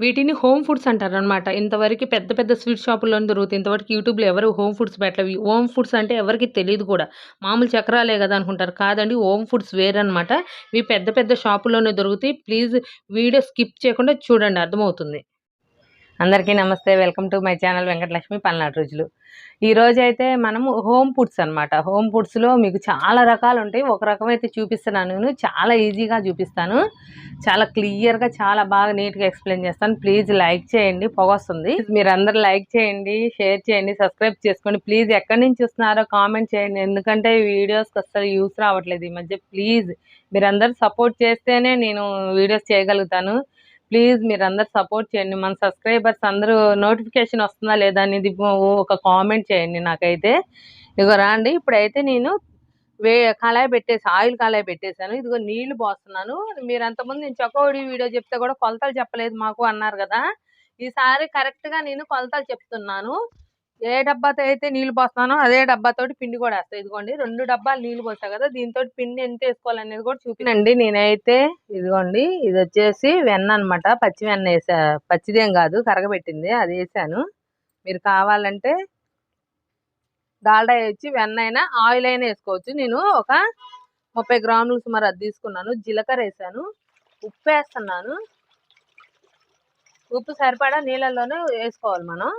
వీటిని home foods అంటారు అనమాట ఇంతవరకు పెద్ద పెద్ద స్వీట్ షాపుల్లోనే దొరుకుతాయి. ఇంతవరకు యూట్యూబ్‌లో ఎవరు హోమ్ ఫుడ్స్ పెట్టలేదు. హోమ్ ఫుడ్స్ అంటే ఎవరికి తెలియదు కూడా. మామూలు చక్రాలే కదా అనుకుంటారు. కాదండి హోమ్ ఫుడ్స్ వేరనమాట. ఇవి పెద్ద పెద్ద షాపుల్లోనే దొరుకుతాయి. ప్లీజ్ వీడియో స్కిప్ చేయకుండా చూడండి అర్థమవుతుంది. అందరికీ నమస్తే. Welcome to my channel Venkatalakshmi Palnadu రుచులు. ఈరోజైతే మనము హోమ్ ఫుడ్స్ అనమాట. హోమ్ ఫుడ్స్‌లో మీకు చాలా రకాలు ఉంటాయి ఒక రకం అయితే చూపిస్తున్నాను నేను. చాలా ఈజీగా చూపిస్తాను. చాలా క్లియర్‌గా చాలా బాగా నీట్‌గా ఎక్స్‌ప్లెయిన్ చేస్తాను. ప్లీజ్ లైక్ చేయండి. పొగొస్తుంది. మీరందరూ లైక్ చేయండి, షేర్ చేయండి, సబ్స్క్రైబ్ చేసుకోండి. ప్లీజ్ ఎక్కడి నుంచి చూస్తున్నారో కామెంట్ చేయండి. ఎందుకంటే వీడియోస్‌కి అసలు యూస్ రావట్లేదు ఈ మధ్య. ప్లీజ్ మీరందరూ సపోర్ట్ చేస్తేనే నేను వీడియోస్ చేయగలుగుతాను. ప్లీజ్ మీరందరూ సపోర్ట్ చేయండి. మన సబ్స్క్రైబర్స్ అందరూ నోటిఫికేషన్ వస్తుందా లేదా అనేది ఒక కామెంట్ చేయండి నాకైతే. ఇదిగో రాండి ఇప్పుడైతే నేను వే కళాయి పెట్టేసి ఆయిల్ కళాయి పెట్టేసాను. ఇదిగో నీళ్ళు పోస్తున్నాను. మీరు అంతకుముందు నేను చొక్కోడి వీడియో చెప్తే కూడా కొలతలు చెప్పలేదు మాకు అన్నారు కదా! ఈసారి కరెక్ట్‌గా నేను కొలతలు చెప్తున్నాను. ఏ డబ్బాతో అయితే నీళ్ళు పోస్తున్నానో అదే డబ్బాతోటి పిండి కూడా వేస్తాను ఇదిగోండి రెండు డబ్బాలు నీళ్ళు పోస్తాయి కదా! దీంతో పిండి ఎంత వేసుకోవాలనేది కూడా చూపినండి. నేనైతే ఇదిగోండి ఇది వచ్చేసి వెన్న అనమాట. పచ్చి వెన్న వేసా పచ్చిదేం కాదు కరగబెట్టింది. అది వేసాను మీరు కావాలంటే డాల్డా వేసి వెన్న అయినా ఆయిల్ అయినా వేసుకోవచ్చు నేను ఒక 30 గ్రాములు సుమారు అది తీసుకున్నాను. జీలకర్ర వేసాను ఉప్పు వేస్తున్నాను ఉప్పు సరిపడా నీళ్ళల్లోనే వేసుకోవాలి మనం.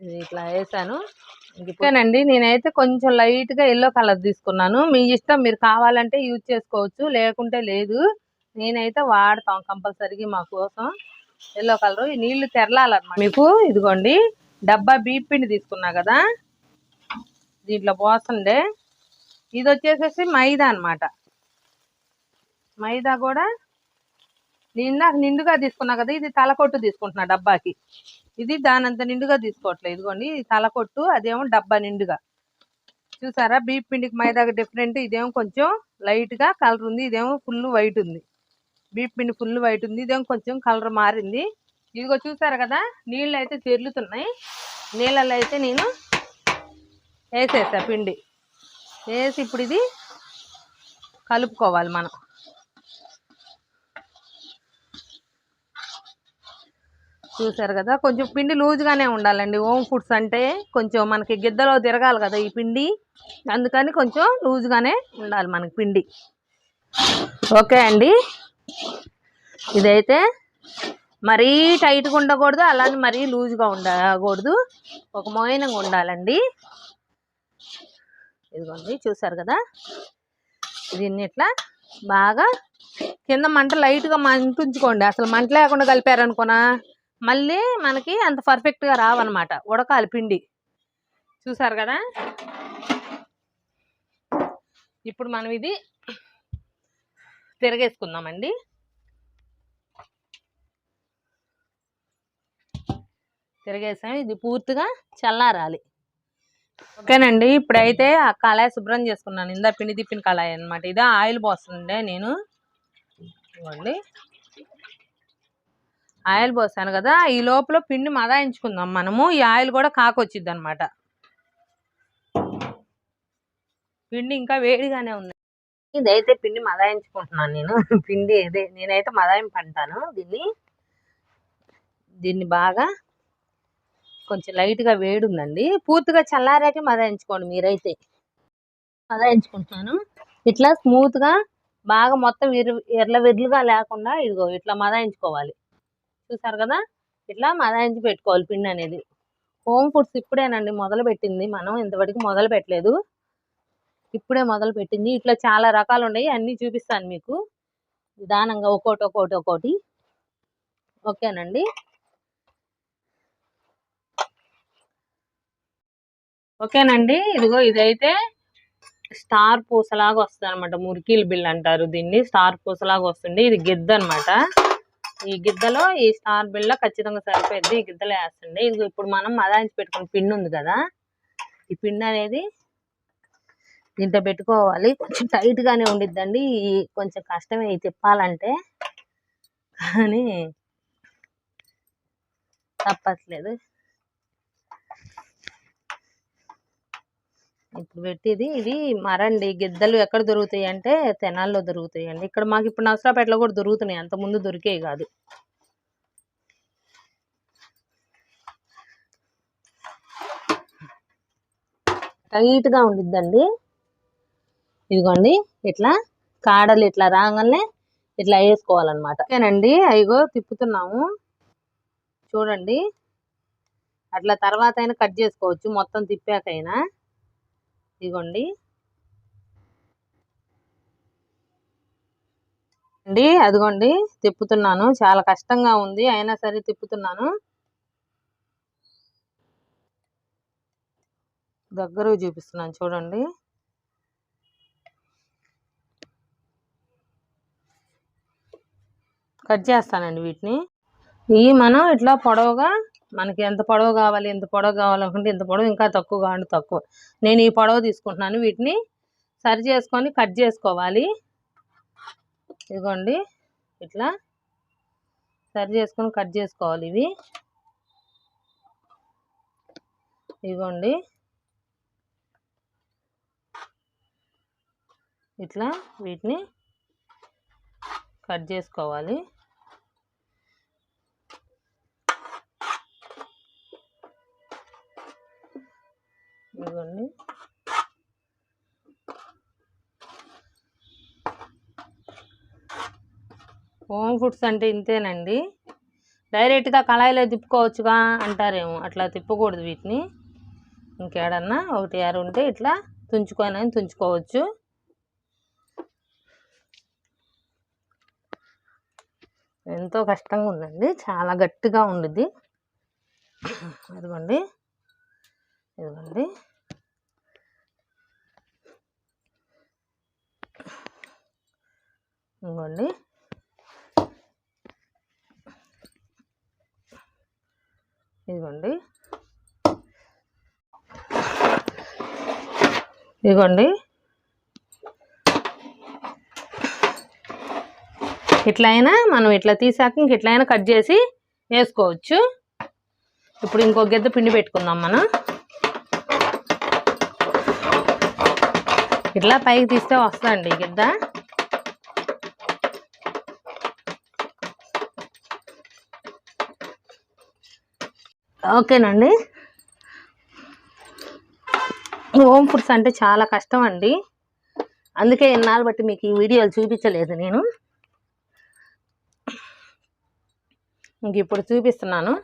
ఇట్లా వేసాను ఇంకేనండి నేనైతే కొంచెం లైట్‌గా ఎల్లో కలర్ తీసుకున్నాను. మీ ఇష్టం మీరు కావాలంటే యూజ్ చేసుకోవచ్చు. లేకుంటే లేదు. నేనైతే వాడతాం కంపల్సరీగా మా కోసం ఎల్లో కలరు. ఈ నీళ్ళు తెరలాలన్నమాట. మీకు ఇదిగోండి డబ్బా బీపిండి తీసుకున్నా కదా! దీంట్లో పోస్తుండే. ఇదొచ్చేసేసి మైదా అన్నమాట. మైదా కూడా ఇందాక నిండుగా తీసుకున్నా కదా! ఇది తలకొట్టు తీసుకుంటున్నా డబ్బాకి. ఇది దానంత నిండుగా తీసుకోవట్లేదు. ఇదిగోండి ఇది తలకొట్టు అదేమో డబ్బా నిండుగా. చూసారా బీప్ పిండికి మైదాకి డిఫరెంట్. ఇదేమో కొంచెం లైట్‌గా కలర్ ఉంది. ఇదేమో ఫుల్ వైట్ ఉంది. బీప్ పిండి ఫుల్ వైట్ ఉంది. ఇదేమో కొంచెం కలర్ మారింది. ఇదిగో చూసారు కదా! నీళ్ళు అయితే చెర్లుతున్నాయి నీళ్ళలో అయితే నేను వేసేసా పిండి. వేసి ఇప్పుడు ఇది కలుపుకోవాలి మనం. చూసారు కదా! కొంచెం పిండి లూజ్‌గానే ఉండాలండి. హోమ్ ఫుడ్స్ అంటే కొంచెం మనకి గిద్దలో తిరగాలి కదా ఈ పిండి. అందుకని కొంచెం లూజ్‌గానే ఉండాలి మనకి పిండి. ఓకే అండి. ఇదైతే మరీ టైట్‌గా ఉండకూడదు. అలానే మరీ లూజ్‌గా ఉండకూడదు. ఒక మోయనంగా ఉండాలండి. ఇదిగోండి చూసారు కదా! దీన్ని ఇట్లా బాగా కింద మంట లైట్‌గా మంటుంచుకోండి. అసలు మంట లేకుండా కలిపారనుకోనా మళ్ళీ మనకి అంత పర్ఫెక్ట్‌గా రావన్నమాట. ఉడకాలి పిండి. చూసారు కదా! ఇప్పుడు మనం ఇది తిరగేసుకుందామండి. తిరగేసాం. ఇది పూర్తిగా చల్లారాలి. ఓకేనండి. ఇప్పుడైతే ఆ కళాయి శుభ్రం చేసుకున్నాను. ఇందా పిండి తిప్పిన కళాయి అనమాట ఇది ఆయిల్ పోస్తుండే నేను. ఇవ్వండి ఆయిల్ పోసాను కదా! ఈ లోపల పిండి మదాయించుకుందాం మనము. ఈ ఆయిల్ కూడా కాకొచ్చిద్దనమాట. పిండి ఇంకా వేడిగానే ఉంది. ఇదైతే పిండి మదాయించుకుంటున్నాను నేను. పిండి ఇదే నేనైతే మదాయింపు అంటాను దీన్ని. దీన్ని బాగా కొంచెం లైట్‌గా వేడి ఉందండి పూర్తిగా చల్లారాకే మదాయించుకోండి మీరైతే. మదాయించుకుంటున్నాను. ఇట్లా స్మూత్‌గా బాగా మొత్తం ఎర్ర ఎర్ల విర్లుగా లేకుండా ఇదిగో ఇట్లా మదాయించుకోవాలి. చూసారు కదా! ఇట్లా మదాయించి పెట్టుకోవాలి పిండి అనేది. హోమ్ ఫుడ్స్ ఇప్పుడేనండి మొదలు పెట్టింది మనం. ఇంతవరకు మొదలు పెట్టలేదు. ఇప్పుడే మొదలు పెట్టింది. ఇట్లా చాలా రకాలు ఉన్నాయి. అన్నీ చూపిస్తాను మీకు. నిదానంగా ఒక్కోటి ఒక్కోటి ఒక్కోటి. ఓకేనండి. ఓకేనండి. ఇదిగో ఇదైతే స్టార్ పూసలాగా వస్తుంది అనమాట మురికీలు బిల్లు అంటారు దీన్ని. స్టార్ పూసలాగా వస్తుంది. ఇది గిద్ద అనమాట. ఈ గిద్దలో ఈ స్టార్ బిళ్ళ ఖచ్చితంగా సరిపోయింది ఈ గిద్దలో వేస్తుంది ఇది ఇప్పుడు మనం మదాయించి పెట్టుకున్న పిండి ఉంది కదా! ఈ పిండి అనేది దీంట్లో పెట్టుకోవాలి. కొంచెం టైట్‌గానే ఉండిద్దండి. ఈ కొంచెం కష్టమే ఇది తిప్పాలంటే. కానీ తప్పట్లేదు. ఇప్పుడు పెట్టేది ఇవి మరండి. గిద్దలు ఎక్కడ దొరుకుతాయి అంటే తెనాల్లో దొరుకుతాయి అండి ఇక్కడ మాకు ఇప్పుడు నర్సరాపేటలో కూడా దొరుకుతున్నాయి. అంత ముందు దొరికేవి కాదు. టైట్గా ఉండిద్దండి. ఇదిగోండి ఇట్లా కాడలు ఇట్లా రాగానే ఇట్లా వేసుకోవాలన్నమాట. ఓకేనండి అయ్యో తిప్పుతున్నాము. చూడండి అట్లా తర్వాత అయినా కట్ చేసుకోవచ్చు. మొత్తం తిప్పాకైనా. ఇదిగోండి అండి అదిగోండి తిప్పుతున్నాను. చాలా కష్టంగా ఉంది. అయినా సరే తిప్పుతున్నాను. దగ్గర చూపిస్తున్నాను. చూడండి. కట్ చేస్తానండి వీటిని. ఇవి మనం ఇట్లా పొడవుగా మనకి ఎంత పొడవు కావాలి ఎంత పొడవు కావాలనుకుంటే ఎంత పొడవు ఇంకా తక్కువ కావాలి తక్కువ. నేను ఈ పొడవు తీసుకుంటున్నాను వీటిని. సరి చేసుకొని కట్ చేసుకోవాలి. ఇదిగోండి. ఇట్లా సరి చేసుకొని కట్ చేసుకోవాలి ఇవి. ఇదిగోండి. ఇట్లా వీటిని కట్ చేసుకోవాలి. హోమ్ ఫుడ్స్ అంటే ఇంతేనండి. డైరెక్ట్గా కళాయిలో తిప్పుకోవచ్చుగా అంటారేమో అట్లా తిప్పకూడదు వీటిని. ఇంకేడన్నా ఒకటి ఆరు ఉంటే ఇట్లా తుంచుకొని తుంచుకోవచ్చు. ఎంతో కష్టంగా ఉందండి చాలా గట్టిగా ఉండిద్ది. అదిగోండి ఇదిగోండి ఇదిగోండి. ఇదిగోండి. ఇదిగోండి ఇట్లయినా మనం ఇట్లా తీసాక ఇంక ఇట్లా కట్ చేసి వేసుకోవచ్చు. ఇప్పుడు ఇంకో గిద్ద పిండి పెట్టుకుందాం మనం. ఇట్లా పైకి తీస్తే వస్తుందండి ఈ గిద్ద. ఓకేనండి. హోమ్ ఫుడ్స్ అంటే చాలా కష్టం అండి అందుకే ఇన్నాళ్ళు బట్టి మీకు ఈ వీడియోలు చూపించలేదు నేను. ఇంక ఇప్పుడు చూపిస్తున్నాను.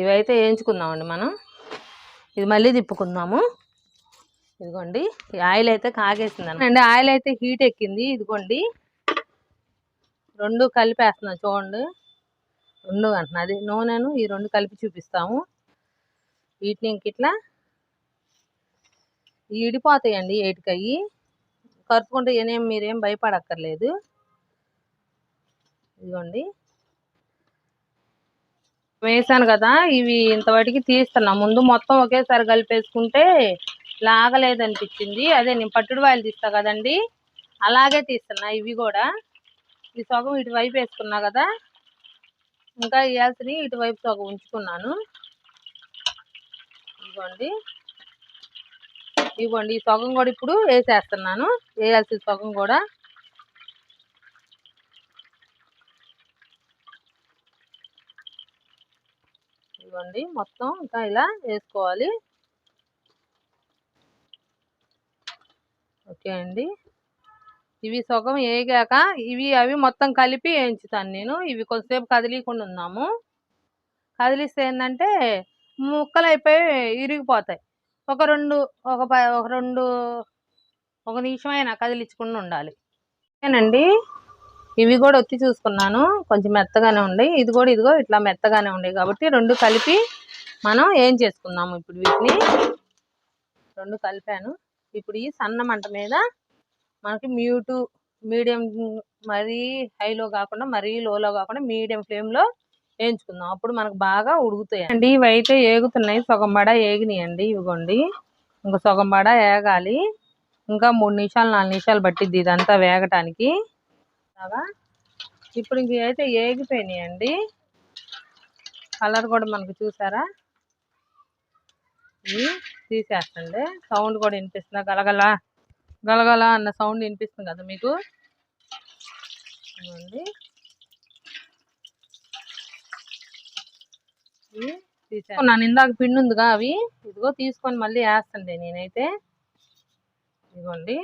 ఇవైతే వేయించుకుందామండి మనం. ఇది మళ్ళీ తిప్పుకుందాము. ఇదిగోండి ఈ ఆయిల్ అయితే కాగేసింది అండి ఆయిల్ అయితే హీట్ ఎక్కింది. ఇదిగోండి రెండు కలిపేస్తున్నాం చూడండి. రెండు అంటున్నా అది నూనెను ఈ రెండు కలిపి చూపిస్తాము. వీటిని ఇంక ఇట్లా విడిపోతాయండి ఏటికయ్యి. కరుపుకుంటే ఏనేం మీరేం భయపడక్కర్లేదు. ఇదిగోండి. వేసాను కదా ఇవి ఇంతవాటికి తీస్తున్నా. ముందు మొత్తం ఒకేసారి కలిపేసుకుంటే లాగలేదనిపించింది. అదే నేను పట్టుడువాయలు తీస్తా కదండి అలాగే తీస్తున్నా ఇవి కూడా. ఈ సగం ఇటువైపు వేసుకున్నా కదా ఇంకా వేయాల్సినవి ఇటువైపు సగం ఉంచుకున్నాను. ఇదిగోండి. ఇవ్వండి. ఈ సగం కూడా ఇప్పుడు వేసేస్తున్నాను. వేయాల్సిన సగం కూడా. ఇవ్వండి. మొత్తం ఇంకా ఇలా వేసుకోవాలి. ఓకే అండి. ఇవి సగం వేగాక ఇవి అవి మొత్తం కలిపి వేయించుతాను నేను. ఇవి కొద్దిసేపు కదిలీకుండా ఉన్నాము కదిలిస్తే ఏంటంటే ముక్కలు అయిపోయి ఇరిగిపోతాయి. ఒక రెండు ఒక ఒక రెండు ఒక నిమిషమైనా కదిలించకుండా ఉండాలి. ఓకేనండి ఇవి కూడా వచ్చి చూసుకున్నాను. కొంచెం మెత్తగానే ఉండే ఇది కూడా ఇదిగో ఇట్లా మెత్తగానే ఉండే కాబట్టి రెండు కలిపి మనం ఏం చేసుకుందాము ఇప్పుడు వీటిని? రెండు కలిపాను. ఇప్పుడు ఈ సన్న మంట మీద మనకి మ్యూటు మీడియం మరీ హైలో కాకుండా మరీ లోలో కాకుండా మీడియం ఫ్లేమ్లో వేయించుకుందాం. అప్పుడు మనకు బాగా ఉడుకుతాయి అండి ఇవి అయితే ఏగుతున్నాయి. సగం బడ ఏగినాయండి ఇవిగోండి. ఇంకా సగం బడ ఏగాలి. ఇంకా మూడు నిమిషాలు నాలుగు నిమిషాలు పట్టిద్ది ఇదంతా వేగటానికి. బాగా? ఇప్పుడు ఇంక అయితే ఏగిపోయినాయండి. కలర్ కూడా మనకు చూసారా? ఇవి తీసేస్తండి. సౌండ్ కూడా వినిపిస్తుందా? గలగల గలగల అన్న సౌండ్ వినిపిస్తుంది కదా మీకు? ఇదిగోండి ఇందాక పిండి ఉందిగా అవి. ఇదిగో తీసుకొని మళ్ళీ వేస్తుండే నేనైతే. ఇదిగోండి.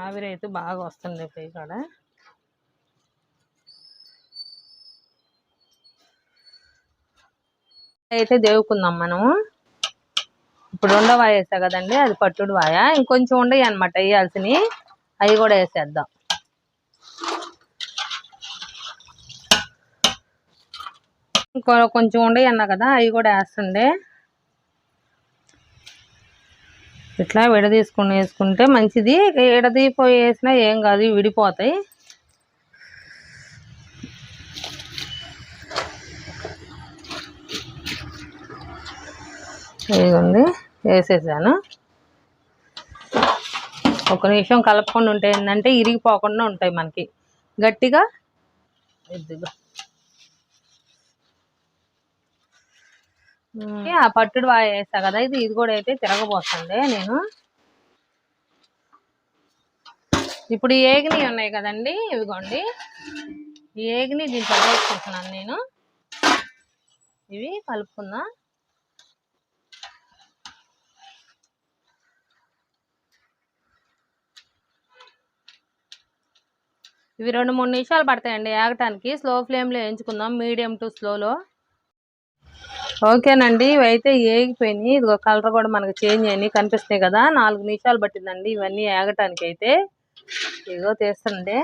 ఆవిరి అయితే బాగా వస్తుంది పై అయితే దేవుకుందాం మనము. ఇప్పుడు రెండో వాయ వేసా కదండి అది పట్టుడు వాయ. ఇంకొంచెం ఉండయి అనమాట వేయాల్సినవి. అవి కూడా వేసేద్దాం. ఇంకో కొంచెం ఉండయి అన్నా కదా అవి కూడా వేస్తుండే. ఇట్లా విడదీసుకుని వేసుకుంటే మంచిది. విడదీపోయి వేసినా ఏం కాదు విడిపోతాయి. ఇదిగోండి వేసేసాను. ఒక నిమిషం కలపకుండా ఉంటే ఏంటంటే ఇరిగిపోకుండా ఉంటాయి మనకి. గట్టిగా ఇదిగో. ఆ పట్టుడు బాగా వేసా కదా ఇది ఇది కూడా అయితే తిరగబోతుంది నేను. ఇప్పుడు ఏగిని ఉన్నాయి కదండి ఇవిగోండి ఈ ఏగిని దీంట్లో వేసుకుంటున్నాను నేను. ఇవి కలుపుకుందా. ఇవి రెండు మూడు నిమిషాలు పడతాయండి వేగటానికి స్లో ఫ్లేమ్లో వేయించుకుందాం. మీడియం టు స్లోలో ఓకేనండి. ఇవైతే ఏగిపోయినాయి. ఇదిగో కలర్ కూడా మనకు చేంజ్ అయినాయి. కనిపిస్తున్నాయి కదా. నాలుగు నిమిషాలు పట్టిందండి ఇవన్నీ ఏగటానికి అయితే. ఇదిగో తీస్తుండే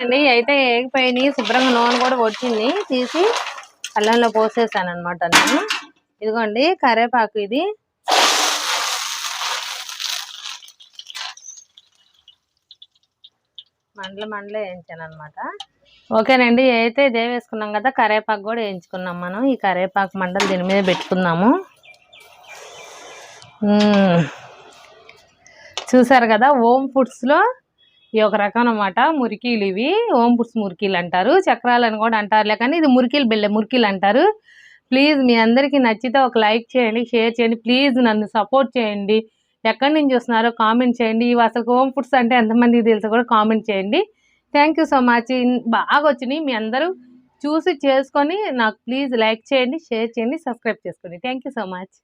అండి అయితే ఏగిపోయినాయి. శుభ్రంగా నూనె కూడా వచ్చింది. తీసి అల్లంలో పోసేసాను అనమాట నేను. ఇదిగోండి కరేపాకు ఇది. మండల మండలే వేయించాను అనమాట ఓకేనండి అయితే ఇదే వేసుకున్నాం కదా కరేపాకు కూడా వేయించుకున్నాం మనం. ఈ కరేపాకు మండలు దీని మీద పెట్టుకుందాము. చూసారు కదా ఓం ఫుడ్స్లో ఈ ఒక రకం అనమాట మురికీలు ఇవి. ఓం ఫుడ్స్ మురికీలు అంటారు. చక్రాలు అని కూడా అంటారులే కానీ ఇది మురికీలు బెల్లె మురికీలు అంటారు. ప్లీజ్ మీ అందరికీ నచ్చితే ఒక లైక్ చేయండి షేర్ చేయండి ప్లీజ్ నన్ను సపోర్ట్ చేయండి. ఎక్కడి నుంచి వస్తున్నారో కామెంట్ చేయండి. ఇవి అసలు హోమ్ ఫుడ్స్ అంటే ఎంతమందికి తెలుసు కూడా కామెంట్ చేయండి. థ్యాంక్ యూ సో మచ్ బాగా వచ్చినాయి మీ అందరూ. చూసి చేసుకొని నాకు ప్లీజ్ లైక్ చేయండి షేర్ చేయండి సబ్స్క్రైబ్ చేసుకోండి. Thank you so much